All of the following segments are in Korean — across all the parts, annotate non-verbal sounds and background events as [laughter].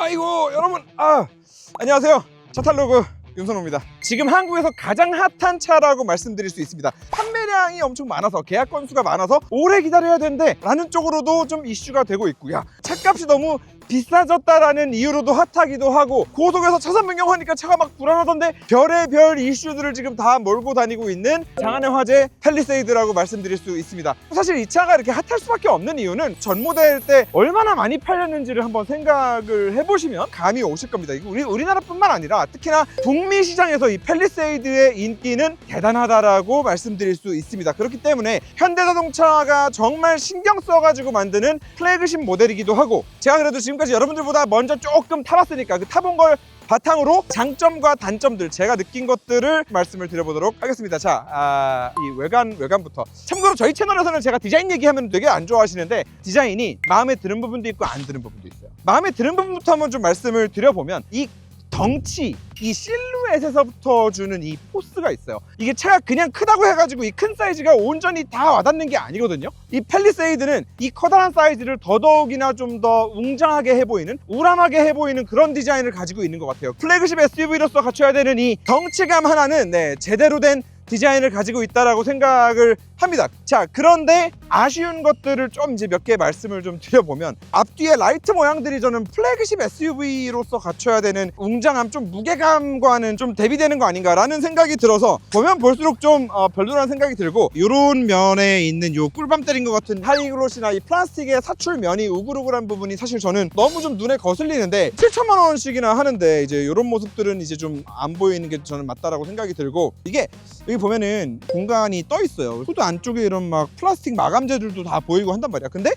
아이고 여러분. 아 안녕하세요. 차탈로그 윤선호입니다. 지금 한국에서 가장 핫한 차라고 말씀드릴 수 있습니다. 판매량이 엄청 많아서 계약 건수가 많아서 오래 기다려야 되는데 라는 쪽으로도 좀 이슈가 되고 있고요. 차값이 너무 비싸졌다라는 이유로도 핫하기도 하고 고속에서 차선 변경하니까 차가 막 불안하던데 별의별 이슈들을 지금 다 몰고 다니고 있는 장안의 화제 팰리세이드라고 말씀드릴 수 있습니다. 사실 이 차가 이렇게 핫할 수밖에 없는 이유는 전 모델 때 얼마나 많이 팔렸는지를 한번 생각을 해보시면 감이 오실 겁니다. 우리, 우리나라뿐만 아니라 특히나 북미 시장에서 이 팰리세이드의 인기는 대단하다라고 말씀드릴 수 있습니다. 그렇기 때문에 현대자동차가 정말 신경 써가지고 만드는 플래그십 모델이기도 하고 제가 그래도 지금 까지 여러분들보다 먼저 조금 타봤으니까 그 타본 걸 바탕으로 장점과 단점들 제가 느낀 것들을 말씀을 드려보도록 하겠습니다. 자, 아, 이 외관 외관부터. 참고로 저희 채널에서는 제가 디자인 얘기하면 되게 안 좋아하시는데 디자인이 마음에 드는 부분도 있고 안 드는 부분도 있어요. 마음에 드는 부분부터 한번 좀 말씀을 드려보면 이 덩치, 이 실루엣 에서부터 주는 이 포스가 있어요. 이게 차가 그냥 크다고 해가지고 이 큰 사이즈가 온전히 다 와닿는 게 아니거든요. 이 팰리세이드는 이 커다란 사이즈를 더더욱이나 좀 더 웅장하게 해보이는, 우람하게 해보이는 그런 디자인을 가지고 있는 것 같아요. 플래그십 SUV로서 갖춰야 되는 이 덩치감 하나는 네, 제대로 된 디자인을 가지고 있다라고 생각을 합니다. 자, 그런데 아쉬운 것들을 좀 이제 몇 개 말씀을 좀 드려보면 앞뒤에 라이트 모양들이 저는 플래그십 SUV로서 갖춰야 되는 웅장함, 좀 무게감과는 좀 대비되는 거 아닌가라는 생각이 들어서 보면 볼수록 좀 어, 별로라는 생각이 들고 이런 면에 있는 요 꿀밤 때린 것 같은 하이글로시나 이 플라스틱의 사출 면이 우글우글한 부분이 사실 저는 너무 좀 눈에 거슬리는데 7천만 원씩이나 하는데 이제 이런 모습들은 이제 좀 안 보이는 게 저는 맞다라고 생각이 들고 이게 여기 보면은 공간이 떠 있어요. 안쪽에 이런 막 플라스틱 마감재들도 다 보이고 한단 말이야. 근데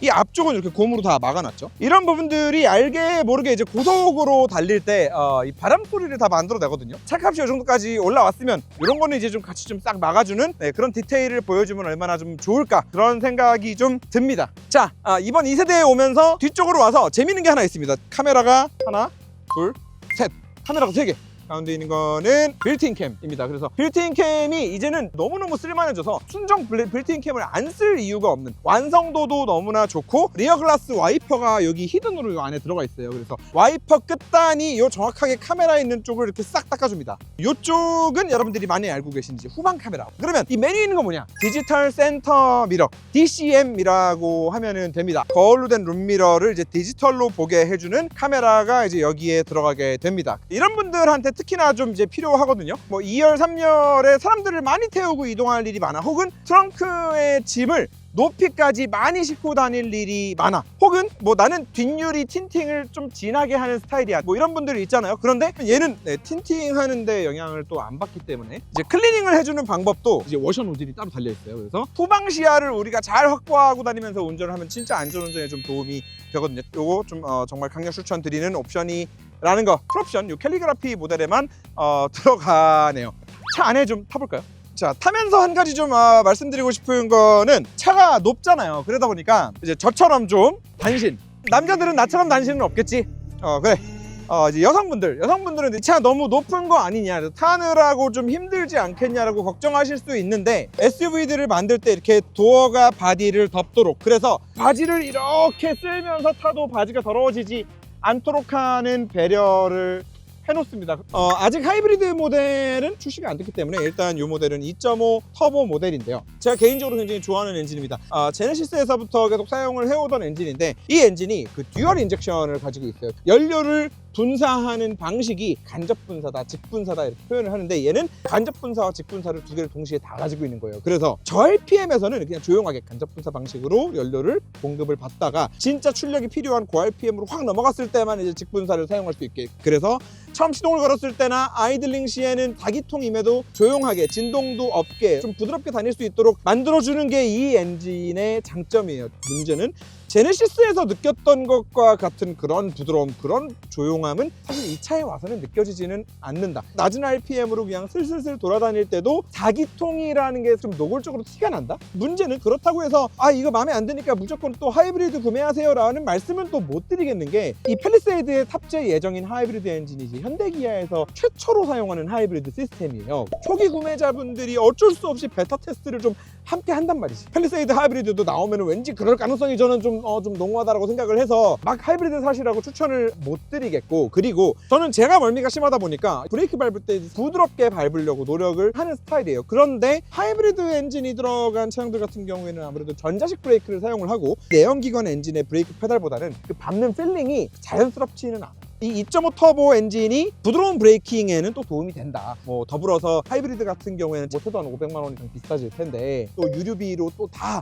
이 앞쪽은 이렇게 고무로 다 막아놨죠. 이런 부분들이 알게 모르게 이제 고속으로 달릴 때 어, 이 바람 소리를 다 만들어내거든요. 차값이 이 정도까지 올라왔으면 이런 거는 이제 좀 같이 좀 싹 막아주는 네, 그런 디테일을 보여주면 얼마나 좀 좋을까 그런 생각이 좀 듭니다. 자 아, 이번 2세대에 오면서 뒤쪽으로 와서 재밌는 게 하나 있습니다. 카메라가 하나, 둘, 셋. 카메라가 세 개. 가운데 있는 거는 빌트인 캠입니다. 그래서 빌트인 캠이 이제는 너무너무 쓸만해져서 순정 블- 빌트인 캠을 안 쓸 이유가 없는 완성도도 너무나 좋고 리어 글라스 와이퍼가 여기 히든으로 이 안에 들어가 있어요. 그래서 와이퍼 끝단이 요 정확하게 카메라 있는 쪽을 이렇게 싹 닦아줍니다. 이쪽은 여러분들이 많이 알고 계신지 후방 카메라. 그러면 이 메뉴에 있는 거 뭐냐? 디지털 센터 미러 DCM이라고 하면은 됩니다. 거울로 된 룸미러를 이제 디지털로 보게 해주는 카메라가 이제 여기에 들어가게 됩니다. 이런 분들한테 특히나 좀 이제 필요하거든요. 뭐 2열, 3열에 사람들을 많이 태우고 이동할 일이 많아. 혹은 트렁크에 짐을 높이까지 많이 싣고 다닐 일이 많아. 혹은 뭐 나는 뒷유리 틴팅을 좀 진하게 하는 스타일이야. 뭐 이런 분들이 있잖아요. 그런데 얘는 네, 틴팅 하는데 영향을 또 안 받기 때문에 이제 클리닝을 해주는 방법도 이제 워셔 노즐이 따로 달려 있어요. 그래서 후방 시야를 우리가 잘 확보하고 다니면서 운전을 하면 진짜 안전운전에 좀 도움이 되거든요. 요거 좀 어, 정말 강력 추천드리는 옵션이 라는 거. 풀옵션 요 캘리그라피 모델에만 어, [laughs] 들어가네요. 차 안에 좀 타볼까요? 자 타면서 한 가지 좀 아, 말씀드리고 싶은 거는 차가 높잖아요. 그러다 보니까 이제 저처럼 좀 단신. 남자들은 나처럼 단신은 없겠지? 어 그래. 어 이제 여성분들 여성분들은 이차 너무 높은 거 아니냐. 타느라고 좀 힘들지 않겠냐라고 걱정하실 수 있는데 SUV들을 만들 때 이렇게 도어가 바디를 덮도록. 그래서 바지를 이렇게 쓸면서 타도 바지가 더러워지지 않도록 하는 배려를 해놓습니다. 어, 아직 하이브리드 모델은 출시가 안 됐기 때문에 일단 이 모델은 2.5 터보 모델인데요. 제가 개인적으로 굉장히 좋아하는 엔진입니다. 아, 제네시스에서부터 계속 사용을 해오던 엔진인데 이 엔진이 그 듀얼 인젝션을 가지고 있어요. 연료를 분사하는 방식이 간접 분사다, 직분사다 이렇게 표현을 하는데 얘는 간접 분사와 직분사를 두 개를 동시에 다 가지고 있는 거예요. 그래서 저 RPM에서는 그냥 조용하게 간접 분사 방식으로 연료를 공급을 받다가 진짜 출력이 필요한 고 RPM으로 확 넘어갔을 때만 이제 직분사를 사용할 수 있게. 그래서 처음 시동을 걸었을 때나 아이들링 시에는 다기통임에도 조용하게 진동도 없게 좀 부드럽게 다닐 수 있도록 만들어주는 게 이 엔진의 장점이에요. 문제는 제네시스에서 느꼈던 것과 같은 그런 부드러움, 그런 조용함은 사실 이 차에 와서는 느껴지지는 않는다. 낮은 RPM으로 그냥 슬슬슬 돌아다닐 때도 4기통이라는 게 좀 노골적으로 티가 난다? 문제는 그렇다고 해서 아 이거 마음에 안 드니까 무조건 또 하이브리드 구매하세요 라는 말씀은 또 못 드리겠는 게 이 팰리세이드의 탑재 예정인 하이브리드 엔진이 지 현대 기아에서 최초로 사용하는 하이브리드 시스템이에요. 초기 구매자분들이 어쩔 수 없이 베타 테스트를 좀 함께 한단 말이지. 팰리세이드 하이브리드도 나오면 왠지 그럴 가능성이 저는 좀 어, 좀 농후하다라고 생각을 해서 막 하이브리드 사시라고 추천을 못 드리겠고 그리고 저는 제가 멀미가 심하다 보니까 브레이크 밟을 때 부드럽게 밟으려고 노력을 하는 스타일이에요. 그런데 하이브리드 엔진이 들어간 차량들 같은 경우에는 아무래도 전자식 브레이크를 사용을 하고 내연기관 엔진의 브레이크 페달보다는 그 밟는 필링이 자연스럽지는 않아요. 이 2.5 터보 엔진이 부드러운 브레이킹에는 또 도움이 된다. 뭐 더불어서 하이브리드 같은 경우에는 못해도 한 500만 원 이상 비싸질 텐데 또 유류비로 또 다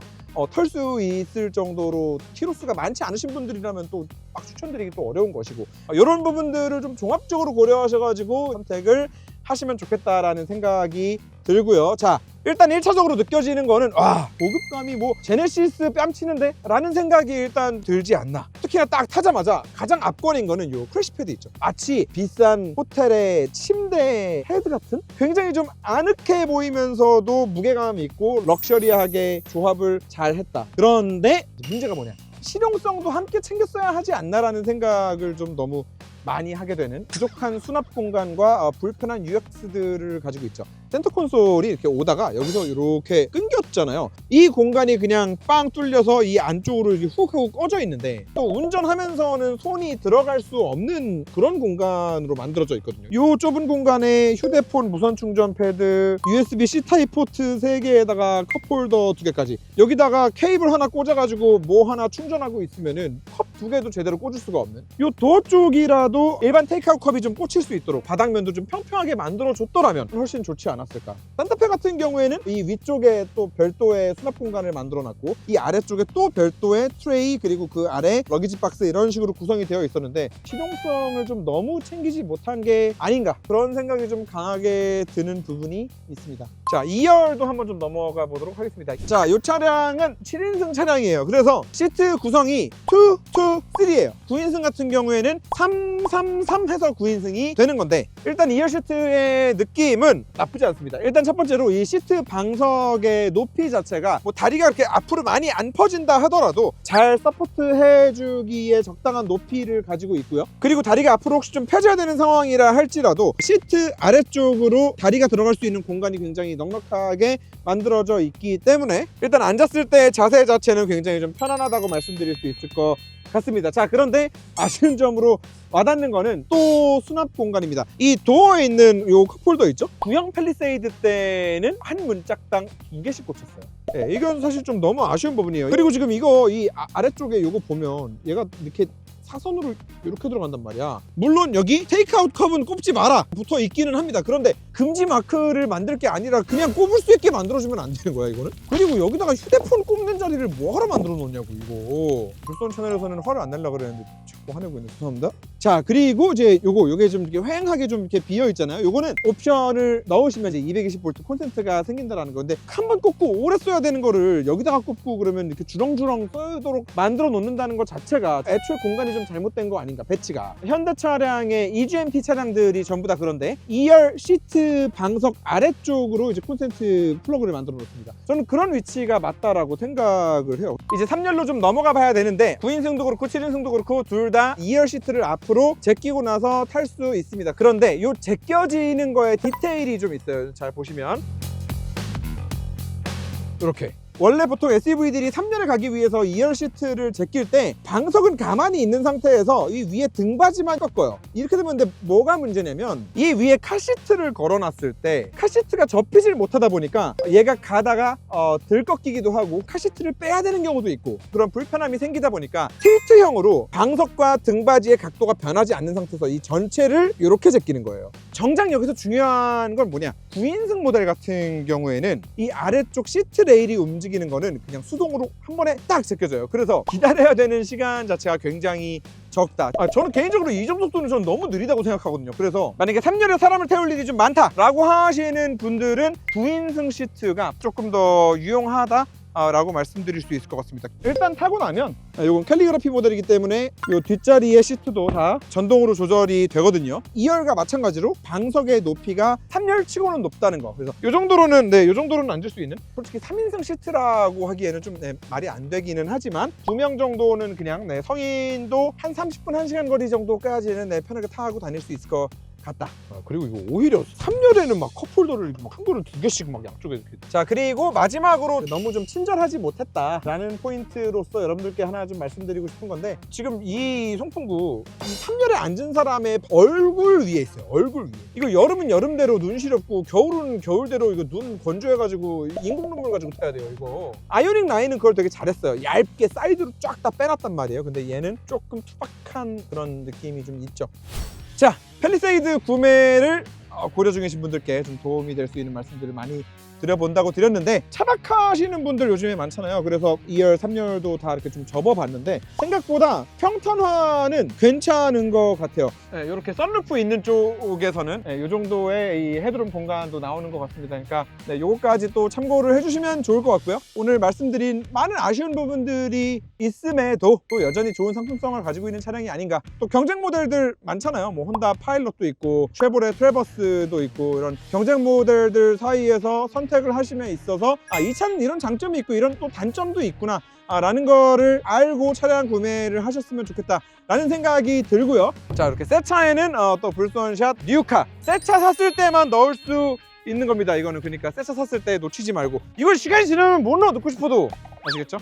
털수 있을 정도로 키로수가 많지 않으신 분들이라면 또 막 추천드리기 또 어려운 것이고 이런 부분들을 좀 종합적으로 고려하셔가지고 선택을 하시면 좋겠다라는 생각이 들고요. 자, 일단 1차적으로 느껴지는 거는 와 고급감이 뭐 제네시스 뺨치는데 라는 생각이 일단 들지 않나 특히나 딱 타자마자 가장 앞권인 거는 요 크래시 패드 있죠. 마치 비싼 호텔의 침대 헤드 같은? 굉장히 좀 아늑해 보이면서도 무게감 있고 럭셔리하게 조합을 잘 했다. 그런데 문제가 뭐냐? 실용성도 함께 챙겼어야 하지 않나라는 생각을 좀 너무 많이 하게 되는 부족한 수납 공간과 어, 불편한 UX들을 가지고 있죠. 센터 콘솔이 이렇게 오다가 여기서 이렇게 끊겼잖아요. 이 공간이 그냥 빵 뚫려서 이 안쪽으로 이렇게 훅 하고 꺼져 있는데 또 운전하면서는 손이 들어갈 수 없는 그런 공간으로 만들어져 있거든요. 이 좁은 공간에 휴대폰 무선 충전 패드, USB-C 타입 포트 3개에다가 컵홀더 2개까지 여기다가 케이블 하나 꽂아가지고 뭐 하나 충전하고 있으면은 컵 두 개도 제대로 꽂을 수가 없는. 이 도어 쪽이라도 일반 테이크아웃 컵이 좀 꽂힐 수 있도록 바닥면도 좀 평평하게 만들어 줬더라면 훨씬 좋지 않았을까. 산타페 같은 경우에는 이 위쪽에 또 별도의 수납 공간을 만들어 놨고 이 아래쪽에 또 별도의 트레이 그리고 그 아래 러기지 박스 이런 식으로 구성이 되어 있었는데 실용성을 좀 너무 챙기지 못한 게 아닌가. 그런 생각이 좀 강하게 드는 부분이 있습니다. 자 2열도 한번 좀 넘어가 보도록 하겠습니다. 자이 차량은 7인승 차량이에요. 그래서 시트 구성이 2, 2, 3예요 9인승 같은 경우에는 3, 3, 3 해서 9인승이 되는 건데 일단 2열 시트의 느낌은 나쁘지 않습니다. 일단 첫 번째로 이 시트 방석의 높이 자체가 뭐 다리가 이렇게 앞으로 많이 안 퍼진다 하더라도 잘 서포트 해주기에 적당한 높이를 가지고 있고요. 그리고 다리가 앞으로 혹시 좀 펴져야 되는 상황이라 할지라도 시트 아래쪽으로 다리가 들어갈 수 있는 공간이 굉장히 넉넉하게 만들어져 있기 때문에 일단 앉았을 때 자세 자체는 굉장히 좀 편안하다고 말씀드릴 수 있을 것 같습니다. 자, 그런데 아쉬운 점으로 와닿는 거는 또 수납 공간입니다. 이 도어에 있는 요 컵홀더 있죠? 구형 팰리세이드 때는 한 문짝당 두 개씩 꽂혔어요. 예, 이건 사실 좀 너무 아쉬운 부분이에요. 그리고 지금 이거 이 아- 아래쪽에 요거 보면 얘가 이렇게 사선으로 이렇게 들어간단 말이야. 물론 여기 테이크아웃 컵은 꼽지 마라 붙어 있기는 합니다. 그런데 금지 마크를 만들 게 아니라 그냥 꼽을 수 있게 만들어주면 안 되는 거야 이거는. 그리고 여기다가 휴대폰 꼽는 자리를 뭐하러 만들어 놓냐고 이거. 불손 채널에서는 화를 안 내려고 그랬는데 화내고 있네. 죄송합니다. 자 그리고 이제 요거 요게 좀 이렇게 휑하게 좀 이렇게 비어 있잖아요. 요거는 옵션을 넣으시면 이제 220V 콘센트가 생긴다라는 건데 한 번 꽂고 오래 써야 되는 거를 여기다가 꼽고 그러면 이렇게 주렁주렁 쓰도록 만들어 놓는다는 것 자체가 애초에 공간이 좀 잘못된 거 아닌가 배치가 현대 차량의 EGMP 차량들이 전부 다 그런데 2열 시트 방석 아래쪽으로 이제 콘센트 플러그를 만들어 놓습니다. 저는 그런 위치가 맞다라고 생각을 해요. 이제 3열로 좀 넘어가 봐야 되는데 9인승도 그렇고 7인승도 그렇고 둘다 2열 시트를 앞으로 제끼고 나서 탈 수 있습니다. 그런데 요 제껴지는 거에 디테일이 좀 있어요. 잘 보시면 이렇게 원래 보통 SUV들이 3열을 가기 위해서 2열 시트를 제낄 때 방석은 가만히 있는 상태에서 이 위에 등받이만 꺾어요. 이렇게 되면 근데 뭐가 문제냐면 이 위에 카시트를 걸어놨을 때 카시트가 접히질 못하다 보니까 얘가 가다가 어, 들꺾이기도 하고 카시트를 빼야 되는 경우도 있고 그런 불편함이 생기다 보니까 틸트형으로 방석과 등받이의 각도가 변하지 않는 상태에서 이 전체를 이렇게 제끼는 거예요 정작 여기서 중요한 건 뭐냐? 9인승 모델 같은 경우에는 이 아래쪽 시트 레일이 움직이는 거는 그냥 수동으로 한 번에 딱 제껴져요. 그래서 기다려야 되는 시간 자체가 굉장히 적다. 아, 저는 개인적으로 이 정도 속도는 저는 너무 느리다고 생각하거든요. 그래서 만약에 3열에 사람을 태울 일이 좀 많다라고 하시는 분들은 9인승 시트가 조금 더 유용하다? 아, 라고 말씀드릴 수 있을 것 같습니다. 일단 타고 나면 아, 이건 캘리그라피 모델이기 때문에 이 뒷자리의 시트도 다 전동으로 조절이 되거든요. 2열과 마찬가지로 방석의 높이가 3열 치고는 높다는 거. 그래서 이 정도로는 네, 이 정도로는 앉을 수 있는? 솔직히 3인승 시트라고 하기에는 좀 네, 말이 안 되기는 하지만 두명 정도는 그냥 네, 성인도 한 30분 1시간 거리 정도까지는 네, 편하게 타고 다닐 수 있을 것 같다. 어, 그리고 이거 오히려 3열에는 막 컵홀더를 막큰 거를 두 개씩 막 양쪽에 이렇게. 자 그리고 마지막으로 너무 좀 친절하지 못했다라는 포인트로서 여러분들께 하나 좀 말씀드리고 싶은 건데 지금 이 송풍구 이 3열에 앉은 사람의 얼굴 위에 있어요. 얼굴 위에. 이거 여름은 여름대로 눈 시렵고 겨울은 겨울대로 이거 눈 건조해가지고 인공 눈물 가지고 타야 돼요 이거. 아이오닉 9은 그걸 되게 잘했어요. 얇게 사이드로 쫙 다 빼놨단 말이에요. 근데 얘는 조금 투박한 그런 느낌이 좀 있죠. 자, 펠리세이드 구매를 어, 고려 중이신 분들께 좀 도움이 될 수 있는 말씀들을 많이 드려본다고 드렸는데 차박하시는 분들 요즘에 많잖아요. 그래서 2열, 3열도 다 이렇게 좀 접어봤는데 생각보다 평탄화는 괜찮은 것 같아요. 이렇게 썬루프 있는 쪽에서는 이 정도의 이 헤드룸 공간도 나오는 것 같습니다. 그러니까 네, 요거까지 또 참고를 해주시면 좋을 것 같고요. 오늘 말씀드린 많은 아쉬운 부분들이 있음에도 또 여전히 좋은 상품성을 가지고 있는 차량이 아닌가. 또 경쟁 모델들 많잖아요. 뭐 혼다 파일럿도 있고 쉐보레 트래버스 도 있고 이런 경쟁 모델들 사이에서 선택을 하시면 있어서 아, 이 차는 이런 장점이 있고 이런 또 단점도 있구나. 아, 라는 거를 알고 차량 구매를 하셨으면 좋겠다 라는 생각이 들고요 자 이렇게 새 차에는 어, 또 불손샷 뉴카 새 차 샀을 때만 넣을 수 있는 겁니다 이거는 그러니까 새 차 샀을 때 놓치지 말고 이걸 시간이 지나면 못 넣어 넣고 싶어도 아시겠죠?